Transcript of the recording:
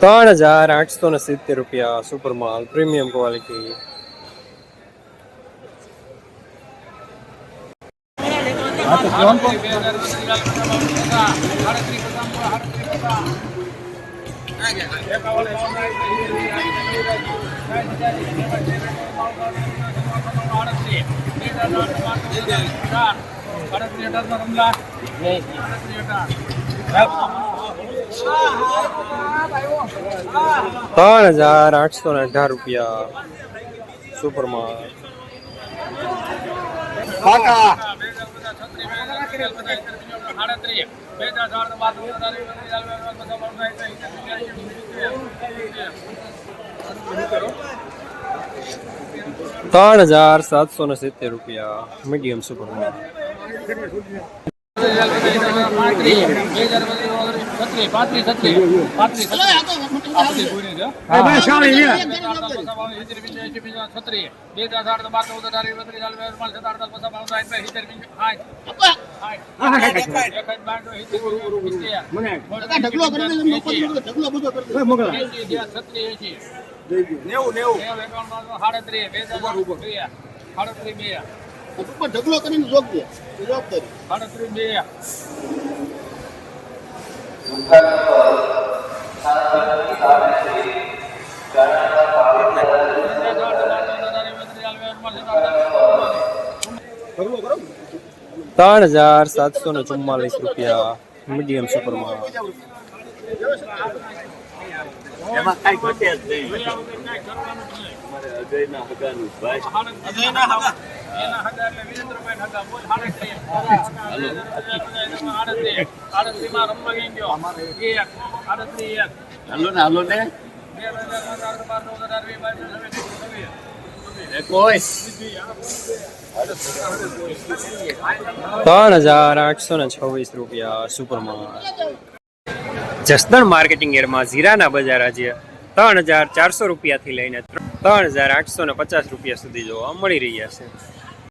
ત્રણ હજાર આઠસો ને સિત્તેર રૂપિયા સુપર માલ પ્રીમિયમ ક્વોલિટી ત્રણ હજાર આઠસો ને અઢાર રૂપિયા. સુપર માલ ત્રણ હજાર સાતસો ને સિત્તેર રૂપિયા. મીડિયમ સુપર માલ ઢગલો કરી દે એમ નોકરી કરો, ઢગલો બધો કરી દે. ઉપર ઢગલો કરીને જોગ દે જવાબદારી ત્રણ હજાર સાતસો ને ચુમ્માલીસ રૂપિયા મીડિયમ સુપર માલ એમાં કઈ ઘટે જ નહીં અમારે ત્રણ હજાર આઠસો ને છવ્વીસ રૂપિયા સુપર માલ જસદણ માર્કેટિંગ એરમાં જીરાના બજાર આજે ત્રણ હજાર ચારસો રૂપિયાથી લઈને ત્રણ હજાર આઠસો ને પચાસ રૂપિયા સુધી જોવા મળી રહ્યા છે.